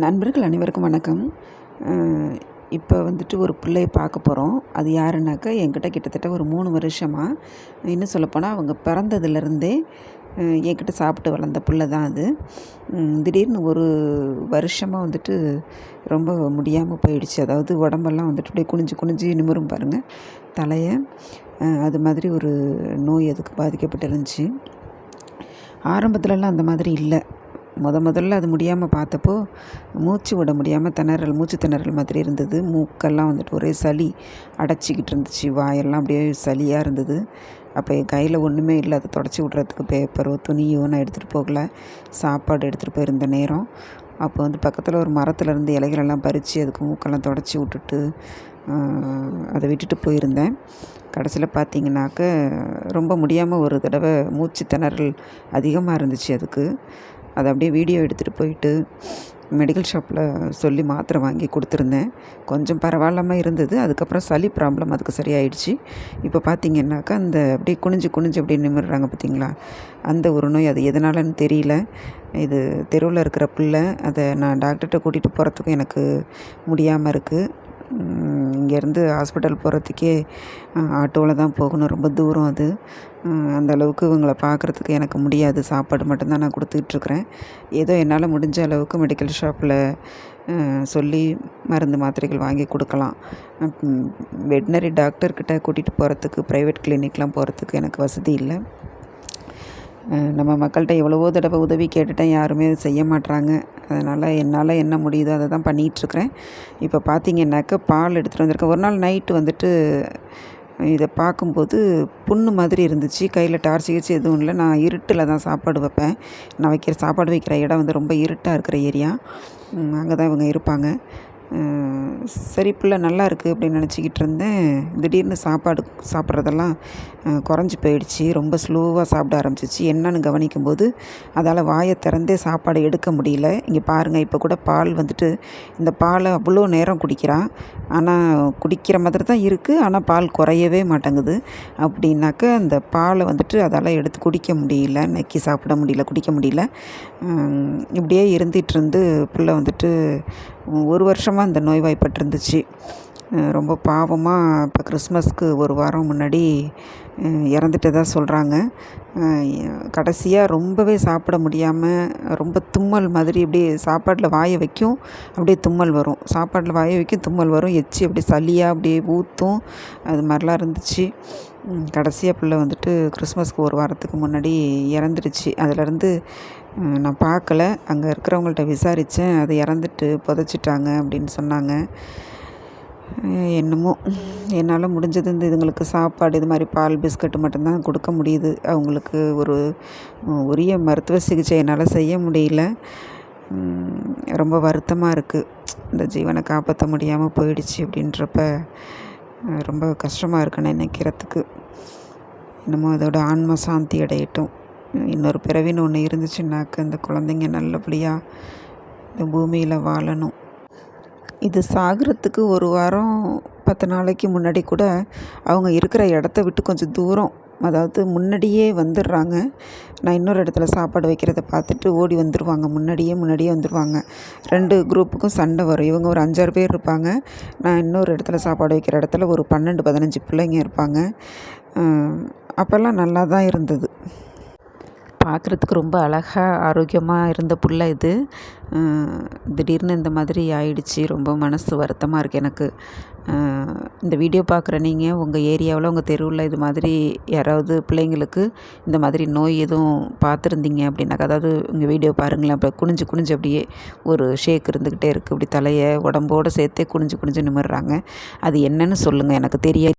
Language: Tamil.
நண்பர்கள் அனைவருக்கும் வணக்கம். இப்போ வந்துட்டு ஒரு பிள்ளைய பார்க்க போகிறோம் அது யாருன்னாக்கா என்கிட்ட கிட்டத்தட்ட ஒரு மூணு வருஷமாக இன்னும் சொல்லப்போனால் அவங்க பிறந்ததுலேருந்தே என்கிட்ட சாப்பிட்டு வளர்ந்த பிள்ளை தான் அது. திடீர்னு ஒரு வருஷமாக வந்துட்டு ரொம்ப முடியாமல் போயிடுச்சு. அதாவது உடம்பெல்லாம் வந்துட்டு அப்படியே குனிஞ்சு குனிஞ்சு நிமிரும் பாருங்கள் தலையை. அது மாதிரி ஒரு நோய் அதுக்கு பாதிக்கப்பட்டு இருந்துச்சு ஆரம்பத்துலலாம் அந்த மாதிரி இல்லை. முத முதல்ல அது முடியாமல் பார்த்தப்போ மூச்சு விட முடியாமல் திணறல் மூச்சு திணறல் மாதிரி இருந்தது. மூக்கெல்லாம் வந்துட்டு ஒரே சளி அடைச்சிக்கிட்டு இருந்துச்சு. வாயெல்லாம் அப்படியே சளியாக இருந்தது. அப்போ என் கையில் ஒன்றுமே இல்லை. அதை தொடச்சி விட்றதுக்கு பேப்பரோ துணியோ நான் எடுத்துகிட்டு போகல. சாப்பாடு எடுத்துகிட்டு போயிருந்த நேரம். அப்போ வந்து பக்கத்தில் ஒரு மரத்தில் இருந்து இலைகளெல்லாம் பறித்து அதுக்கு மூக்கெல்லாம் தொடச்சி விட்டுட்டு அதை விட்டுட்டு போயிருந்தேன். கடைசியில் பார்த்தீங்கன்னாக்க ரொம்ப முடியாமல் ஒரு தடவை மூச்சு திணறல் அதிகமாக இருந்துச்சு அதுக்கு. அதை அப்படியே வீடியோ எடுத்துகிட்டு போயிட்டு மெடிக்கல் ஷாப்பில் சொல்லி மாத்திரை வாங்கி கொடுத்துருந்தேன். கொஞ்சம் பரவாயில்லாமல் இருந்தது. அதுக்கப்புறம் சளி ப்ராப்ளம் அதுக்கு சரியாயிடுச்சு. இப்போ பார்த்தீங்கன்னாக்கா அந்த அப்படியே குனிஞ்சு குனிஞ்சு அப்படியே நிமிடுறாங்க பார்த்தீங்களா அந்த ஒரு நோய் அது எதனாலன்னு தெரியல. இது தெருவில் இருக்கிற பிள்ளை அதை நான் டாக்டர்கிட்ட கூட்டிகிட்டு போகிறதுக்கும் எனக்கு முடியாமல் இருக்குது இங்கேருந்து ஹாஸ்பிட்டல் போகிறதுக்கே ஆட்டோவில் தான் போகணும். ரொம்ப தூரம் அது. அந்த அளவுக்கு இவங்கள பார்க்குறதுக்கு எனக்கு முடியாது. சாப்பாடு மட்டும்தான் நான் கொடுத்துட்ருக்குறேன். ஏதோ என்னால் முடிஞ்ச அளவுக்கு மெடிக்கல் ஷாப்பில் சொல்லி மருந்து மாத்திரைகள் வாங்கி கொடுக்கலாம். வெட்னரி டாக்டர்கிட்ட கூட்டிகிட்டு போகிறதுக்கு ப்ரைவேட் கிளினிக்லாம் போகிறதுக்கு எனக்கு வசதி இல்லை. நம்ம மக்கள்கிட்ட எவ்வளவோ தடவை உதவி கேட்டுட்டேன் யாருமே செய்ய மாட்றாங்க. அதனால் என்னால் என்ன முடியுதோ அதை தான் பண்ணிகிட்ருக்குறேன். இப்போ பார்த்தீங்கன்னாக்க பால் எடுத்துகிட்டு வந்திருக்கேன். ஒரு நாள் நைட்டு வந்துட்டு இதை பார்க்கும்போது புண்ணு மாதிரி இருந்துச்சு. கையில் டார்ச் கிச்சு எதுவும் இல்லை. நான் இருட்டில் தான் சாப்பாடு வைப்பேன். நான் வைக்கிற சாப்பாடு வைக்கிற இடம் வந்து ரொம்ப இருட்டாக இருக்கிற ஏரியா. அங்கே தான் இவங்க இருப்பாங்க. சரி பிள்ளை நல்லா இருக்குது அப்படின்னு நினச்சிக்கிட்டு இருந்தேன் திடீர்னு சாப்பாடு சாப்பிட்றதெல்லாம் குறைஞ்சி போயிடுச்சு. ரொம்ப ஸ்லோவாக சாப்பிட ஆரம்பிச்சிச்சு. என்னன்னு கவனிக்கும்போது அதால் வாயை திறந்தே சாப்பாடு எடுக்க முடியல. இங்கே பாருங்கள் இப்போ கூட பால் வந்துட்டு இந்த பாலை அவ்வளோ நேரம் குடிக்கிறான் ஆனால் குடிக்கிற மாதிரி தான் இருக்குது ஆனால் பால் குறையவே மாட்டேங்குது. அப்படின்னாக்க அந்த பாலை வந்துட்டு அதால் எடுத்து குடிக்க முடியல. நக்கி சாப்பிட முடியல குடிக்க முடியல. இப்படியே இருந்துகிட்டு இருந்து பிள்ளை வந்துட்டு ஒரு வருஷமாக இந்த நோய்வாய்ப்பட்டிருந்துச்சு. ரொம்ப பாவமாக இப்போ கிறிஸ்மஸ்க்கு ஒரு வாரம் முன்னாடி இறந்துட்டதா சொல்கிறாங்க கடைசியாக ரொம்பவே சாப்பிட முடியாமல் ரொம்ப தும்மல் மாதிரி அப்படியே சாப்பாட்டில் வாயை வைக்கும் அப்படியே தும்மல் வரும். சாப்பாட்டில் வாயை வைக்கும் தும்மல் வரும். எச்சி அப்படியே சளியாக அப்படியே ஊற்றும் அது மாதிரிலாம் இருந்துச்சு. கடைசியாக பிள்ளை வந்துட்டு கிறிஸ்மஸ்க்கு ஒரு வாரத்துக்கு முன்னாடி இறந்துடுச்சு. அதிலேருந்து நான் பார்க்கல. அங்கே இருக்கிறவங்கள்ட்ட விசாரித்தேன் அது இறந்துட்டு புதைச்சிட்டாங்க அப்படின்னு சொன்னாங்க. என்னமோ. என்னால் முடிஞ்சது இந்த இதுங்களுக்கு சாப்பாடு இது மாதிரி பால் பிஸ்கட்டு மட்டும்தான் கொடுக்க முடியுது. அவங்களுக்கு ஒரு உரிய மருத்துவ சிகிச்சை என்னால் செய்ய முடியல. ரொம்ப வருத்தமாக இருக்குது இந்த ஜீவனை காப்பாற்ற முடியாமல் போயிடுச்சு அப்படின்றப்ப ரொம்ப கஷ்டமாக இருக்குன்னு நினைக்கிறதுக்கு. என்னமோ அதோட ஆன்ம சாந்தி அடையட்டும். இன்னொரு பிறவின்னு ஒன்று இருந்துச்சுன்னாக்க இந்த குழந்தைங்க நல்லபடியாக இந்த பூமியில் வாழணும். இது சாகிறதுக்கு ஒரு வாரம் பத்து நாளைக்கு முன்னாடி கூட அவங்க இருக்கிற இடத்த விட்டு கொஞ்சம் தூரம் அதாவது முன்னாடியே வந்துடுறாங்க. நான் இன்னொரு இடத்துல சாப்பாடு வைக்கிறத பார்த்துட்டு ஓடி வந்துடுவாங்க முன்னாடியே முன்னாடியே வந்துடுவாங்க ரெண்டு குரூப்புக்கும் சண்டை வரும். இவங்க ஒரு அஞ்சாறு பேர் இருப்பாங்க. நான் இன்னொரு இடத்துல சாப்பாடு வைக்கிற இடத்துல ஒரு பன்னெண்டு பதினஞ்சு பிள்ளைங்க இருப்பாங்க. அப்போல்லாம் நல்லா தான் இருந்தது. பார்க்குறதுக்கு ரொம்ப அழகாக ஆரோக்கியமாக இருந்த புள்ள இது. திடீர்னு இந்த மாதிரி ஆயிடுச்சு. ரொம்ப மனசு வருத்தமாக இருக்குது எனக்கு. இந்த வீடியோ பார்க்குற நீங்கள் உங்கள் ஏரியாவில் உங்கள் தெருவில் இது மாதிரி யாராவது பிள்ளைங்களுக்கு இந்த மாதிரி நோய் எதுவும் பார்த்துருந்தீங்க அப்படின்னாக்கா அதாவது உங்கள் வீடியோ பாருங்களேன் அப்படி குனிஞ்சு குனிஞ்சு அப்படியே ஒரு ஷேக் இருந்துக்கிட்டே இருக்குது அப்படி தலையை உடம்போடு சேர்த்தே குனிஞ்சு குனிஞ்சு நிமிடுறாங்க அது என்னன்னு சொல்லுங்கள் எனக்கு தெரியாது.